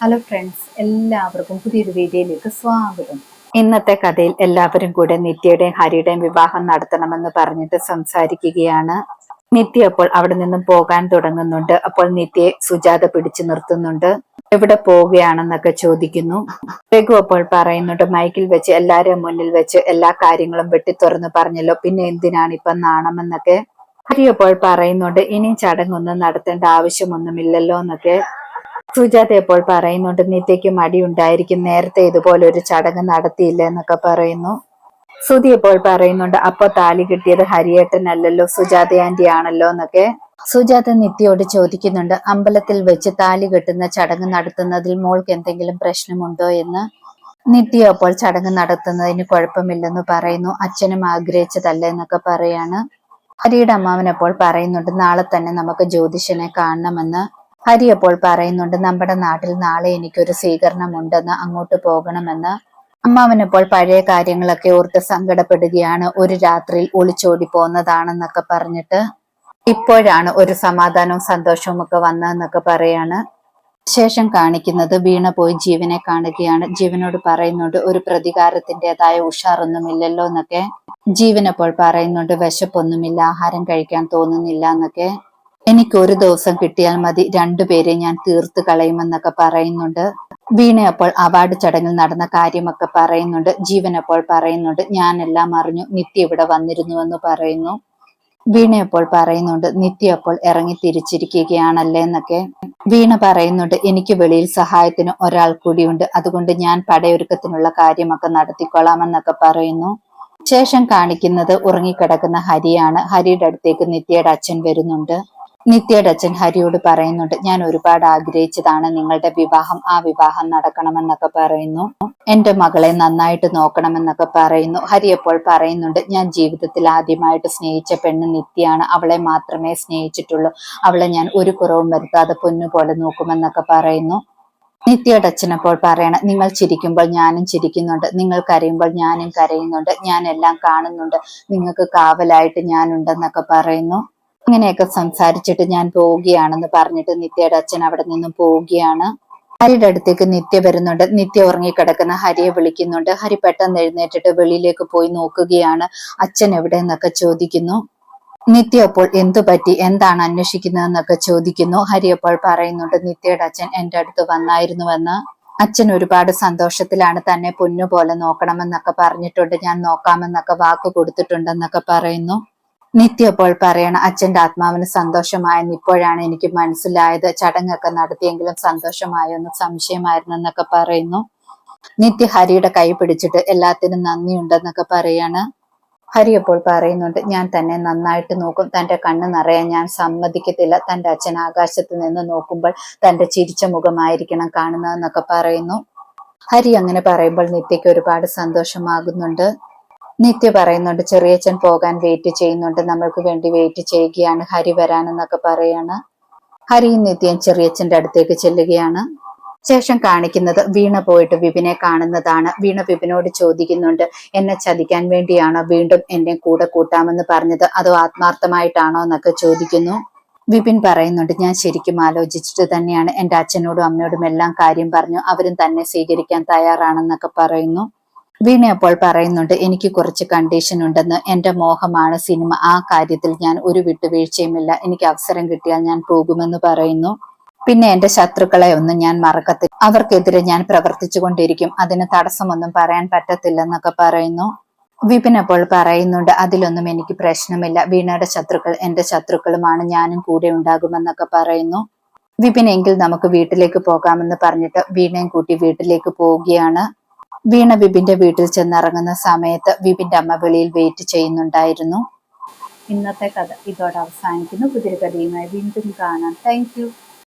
Hello friends എല്ലാവർക്കും പുതിയൊരു വീഡിയോയിലേക്ക് സ്വാഗതം. ഇന്നത്തെ കഥയിൽ എല്ലാവരും കൂടെ നിത്യയുടെയും ഹരിയുടെയും വിവാഹം നടത്തണമെന്ന് പറഞ്ഞിട്ട് സംസാരിക്കുകയാണ്. നിത്യ അപ്പോൾ അവിടെ നിന്നും പോകാൻ തുടങ്ങുന്നുണ്ട്. അപ്പോൾ നിത്യയെ സുജാത പിടിച്ചു നിർത്തുന്നുണ്ട്. എവിടെ പോവുകയാണെന്നൊക്കെ ചോദിക്കുന്നു. രഘു അപ്പോൾ പറയുന്നുണ്ട് മൈക്കിൽ വെച്ച് എല്ലാവരെയും മുന്നിൽ വെച്ച് എല്ലാ കാര്യങ്ങളും വെട്ടി തുറന്ന് പറഞ്ഞല്ലോ. പിന്നെ എന്തിനാണ് ഇപ്പൊ നാണമെന്നൊക്കെ? ഹരി അപ്പോൾ പറയുന്നുണ്ട് ഇനി ചടങ്ങൊന്നും നടത്തേണ്ട ആവശ്യമൊന്നുമില്ലല്ലോ എന്നൊക്കെ. സുജാത ഇപ്പോൾ പറയുന്നുണ്ട് അടി ഉണ്ടായിരിക്കും നേരത്തെ ഇതുപോലെ ഒരു ചടങ്ങ് നടത്തിയില്ല എന്നൊക്കെ പറയുന്നു. സുധി ഇപ്പോൾ പറയുന്നുണ്ട് അപ്പൊ താലി കിട്ടിയത് ഹരിയേട്ടനല്ലല്ലോ സുജാത ആന്റി ആണല്ലോ എന്നൊക്കെ. സുജാത നിത്യയോട് ചോദിക്കുന്നുണ്ട് അമ്പലത്തിൽ വെച്ച് താലി കെട്ടുന്ന ചടങ്ങ് നടത്തുന്നതിൽ മോൾക്ക് എന്തെങ്കിലും പ്രശ്നമുണ്ടോ എന്ന്? നിത്യ അപ്പോൾ ചടങ്ങ് നടത്തുന്നതിന് കുഴപ്പമില്ലെന്ന് പറയുന്നു അച്ഛനും ആഗ്രഹിച്ചതല്ല എന്നൊക്കെ പറയാണ്. ഹരിയുടെ അമ്മാവൻ അപ്പോൾ പറയുന്നുണ്ട് നാളെ തന്നെ നമുക്ക് ജ്യോതിഷനെ കാണണമെന്ന്. ഹരി അപ്പോൾ പറയുന്നുണ്ട് നമ്മുടെ നാട്ടിൽ നാളെ എനിക്കൊരു സ്വീകരണം ഉണ്ടെന്ന് അങ്ങോട്ട് പോകണമെന്ന്. അമ്മാവനപ്പോൾ പഴയ കാര്യങ്ങളൊക്കെ ഓർത്ത് സങ്കടപ്പെടുകയാണ്. ഒരു രാത്രിയിൽ ഒളിച്ചോടി പോന്നതാണെന്നൊക്കെ പറഞ്ഞിട്ട് ഇപ്പോഴാണ് ഒരു സമാധാനവും സന്തോഷവും ഒക്കെ വന്നതെന്നൊക്കെ പറയാണ്. ശേഷം കാണിക്കുന്നത് വീണ പോയി ജീവനെ കാണുകയാണ്. ജീവനോട് പറയുന്നുണ്ട് ഒരു പ്രതികാരത്തിന്റെതായ ഉഷാറൊന്നുമില്ലല്ലോ എന്നൊക്കെ. ജീവനപ്പോൾ പറയുന്നുണ്ട് വിശപ്പൊന്നുമില്ല ആഹാരം കഴിക്കാൻ തോന്നുന്നില്ല എന്നൊക്കെ. എനിക്ക് ഒരു ദിവസം കിട്ടിയാൽ മതി രണ്ടുപേരെ ഞാൻ തീർത്ത് കളയുമെന്നൊക്കെ പറയുന്നുണ്ട്. വീണ അപ്പോൾ അവാർഡ് ചടങ്ങിൽ നടന്ന കാര്യമൊക്കെ പറയുന്നുണ്ട്. ജീവൻ അപ്പോൾ പറയുന്നുണ്ട്. ഞാനെല്ലാം അറിഞ്ഞു നിത്യ ഇവിടെ വന്നിരുന്നുവെന്ന് പറയുന്നു. വീണയപ്പോൾ പറയുന്നുണ്ട് നിത്യ അപ്പോൾ ഇറങ്ങി തിരിച്ചിരിക്കുകയാണല്ലേ എന്നൊക്കെ. വീണ പറയുന്നുണ്ട് എനിക്ക് വെളിയിൽ സഹായത്തിന് ഒരാൾ കൂടിയുണ്ട്. അതുകൊണ്ട് ഞാൻ പടയൊരുക്കത്തിനുള്ള കാര്യമൊക്കെ നടത്തിക്കൊള്ളാമെന്നൊക്കെ പറയുന്നു. ശേഷം കാണിക്കുന്നത് ഉറങ്ങിക്കിടക്കുന്ന ഹരിയാണ്. ഹരിയുടെ അടുത്തേക്ക് നിത്യയുടെ അച്ഛൻ വരുന്നുണ്ട്. നിത്യയുടെ അച്ഛൻ ഹരിയോട് പറയുന്നുണ്ട് ഞാൻ ഒരുപാട് ആഗ്രഹിച്ചതാണ് നിങ്ങളുടെ വിവാഹം ആ വിവാഹം നടക്കണമെന്നൊക്കെ പറയുന്നു. എന്റെ മകളെ നന്നായിട്ട് നോക്കണമെന്നൊക്കെ പറയുന്നു. ഹരി അപ്പോൾ പറയുന്നുണ്ട് ഞാൻ ജീവിതത്തിൽ ആദ്യമായിട്ട് സ്നേഹിച്ച പെണ്ണ് നിത്യയാണ്. അവളെ മാത്രമേ സ്നേഹിച്ചിട്ടുള്ളൂ. അവളെ ഞാൻ ഒരു കുറവും വരുത്താതെ പൊന്നുപോലെ നോക്കുമെന്നൊക്കെ പറയുന്നു. നിത്യയുടെ അച്ഛനപ്പോൾ പറയണം നിങ്ങൾ ചിരിക്കുമ്പോൾ ഞാനും ചിരിക്കുന്നുണ്ട്. നിങ്ങൾ കരയുമ്പോൾ ഞാനും കരയുന്നുണ്ട്. ഞാൻ എല്ലാം കാണുന്നുണ്ട്. നിങ്ങൾക്ക് കാവലായിട്ട് ഞാനുണ്ടെന്നൊക്കെ പറയുന്നു. ഇങ്ങനെയൊക്കെ സംസാരിച്ചിട്ട് ഞാൻ പോവുകയാണെന്ന് പറഞ്ഞിട്ട് നിത്യയുടെ അച്ഛൻ അവിടെ നിന്നും പോവുകയാണ്. ഹരിയുടെ അടുത്തേക്ക് നിത്യ വരുന്നുണ്ട്. നിത്യ ഉറങ്ങിക്കിടക്കുന്ന ഹരിയെ വിളിക്കുന്നുണ്ട്. ഹരി പെട്ടെന്ന് എഴുന്നേറ്റിട്ട് വെളിയിലേക്ക് പോയി നോക്കുകയാണ്. അച്ഛൻ എവിടെ എന്നൊക്കെ ചോദിക്കുന്നു. നിത്യ അപ്പോൾ എന്തു പറ്റി? എന്താണ് അന്വേഷിക്കുന്നതെന്നൊക്കെ ചോദിക്കുന്നു. ഹരി അപ്പോൾ പറയുന്നുണ്ട് നിത്യയുടെ അച്ഛൻ എന്റെ അടുത്ത് വന്നായിരുന്നുവെന്ന്. അച്ഛൻ ഒരുപാട് സന്തോഷത്തിലാണ് തന്നെ പൊന്നു പോലെ നോക്കണമെന്നൊക്കെ പറഞ്ഞിട്ടുണ്ട്. ഞാൻ നോക്കാമെന്നൊക്കെ വാക്ക് കൊടുത്തിട്ടുണ്ടെന്നൊക്കെ പറയുന്നു. നിത്യ അപ്പോൾ പറയണം അച്ഛന്റെ ആത്മാവിന് സന്തോഷമായെന്ന് ഇപ്പോഴാണ് എനിക്ക് മനസ്സിലായത്. ചടങ്ങൊക്കെ നടത്തിയെങ്കിലും സന്തോഷമായെന്ന് സംശയമായിരുന്നു എന്നൊക്കെ പറയുന്നു. നിത്യ ഹരിയുടെ കൈ പിടിച്ചിട്ട് എല്ലാത്തിനും നന്ദിയുണ്ടെന്നൊക്കെ പറയാണ്. ഹരി അപ്പോൾ പറയുന്നുണ്ട് ഞാൻ തന്നെ നന്നായിട്ട് നോക്കും. തന്റെ കണ്ണ് നിറയാൻ ഞാൻ സമ്മതിക്കത്തില്ല. തന്റെ അച്ഛൻ ആകാശത്ത് നിന്ന് നോക്കുമ്പോൾ തന്റെ ചിരിച്ച മുഖമായിരിക്കണം കാണുന്നതെന്നൊക്കെ പറയുന്നു. ഹരി അങ്ങനെ പറയുമ്പോൾ നിത്യയ്ക്ക് ഒരുപാട് സന്തോഷമാകുന്നുണ്ട്. നിത്യ പറയുന്നുണ്ട് ചെറിയച്ഛൻ പോകാൻ വെയിറ്റ് ചെയ്യുന്നുണ്ട്. നമ്മൾക്ക് വേണ്ടി വെയിറ്റ് ചെയ്യുകയാണ്. ഹരി വരാനെന്നൊക്കെ പറയാണ്. ഹരിയും നിത്യയും ചെറിയച്ഛന്റെ അടുത്തേക്ക് ചെല്ലുകയാണ്. ശേഷം കാണിക്കുന്നത് വീണ പോയിട്ട് വിപിനെ കാണുന്നതാണ്. വീണ വിപിനോട് ചോദിക്കുന്നുണ്ട് എന്നെ ചതിക്കാൻ വേണ്ടിയാണോ വീണ്ടും എന്നെ കൂടെ കൂട്ടാമെന്ന് പറഞ്ഞത്? അതോ ആത്മാർത്ഥമായിട്ടാണോ? എന്നൊക്കെ ചോദിക്കുന്നു. വിപിൻ പറയുന്നുണ്ട് ഞാൻ ശരിക്കും ആലോചിച്ചിട്ട് തന്നെയാണ്. എന്റെ അച്ഛനോടും അമ്മയോടും എല്ലാം കാര്യം പറഞ്ഞു. അവരും തന്നെ സ്വീകരിക്കാൻ തയ്യാറാണെന്നൊക്കെ പറയുന്നു. വീണ അപ്പോൾ പറയുന്നുണ്ട് എനിക്ക് കുറച്ച് കണ്ടീഷൻ ഉണ്ടെന്ന്. എന്റെ മോഹമാണ് സിനിമ. ആ കാര്യത്തിൽ ഞാൻ ഒരു വിട്ടുവീഴ്ചയുമില്ല. എനിക്ക് അവസരം കിട്ടിയാൽ ഞാൻ പോകുമെന്ന് പറയുന്നു. പിന്നെ എന്റെ ശത്രുക്കളെ ഒന്നും ഞാൻ മറക്കത്തില്ല. അവർക്കെതിരെ ഞാൻ പ്രവർത്തിച്ചുകൊണ്ടിരിക്കും. അതിന് തടസ്സമൊന്നും പറയാൻ പറ്റത്തില്ലെന്നൊക്കെ പറയുന്നു. വിപിൻ അപ്പോൾ പറയുന്നുണ്ട് അതിലൊന്നും എനിക്ക് പ്രശ്നമില്ല. വീണയുടെ ശത്രുക്കൾ എന്റെ ശത്രുക്കളുമാണ്. ഞാനും കൂടെ ഉണ്ടാകുമെന്നൊക്കെ പറയുന്നു. വിപിൻ എങ്കിൽ നമുക്ക് വീട്ടിലേക്ക് പോകാമെന്ന് പറഞ്ഞിട്ട് വീണയും കൂട്ടി വീട്ടിലേക്ക് പോവുകയാണ്. വീണ വിപിന്റെ വീട്ടിൽ ചെന്നിറങ്ങുന്ന സമയത്ത് വിപിന്റെ അമ്മ വെളിയിൽ വെയിറ്റ് ചെയ്യുന്നുണ്ടായിരുന്നു. ഇന്നത്തെ കഥ ഇതോടെ അവസാനിക്കുന്നു. പുതിയ കഥയുമായി വീണ്ടും കാണാം. താങ്ക്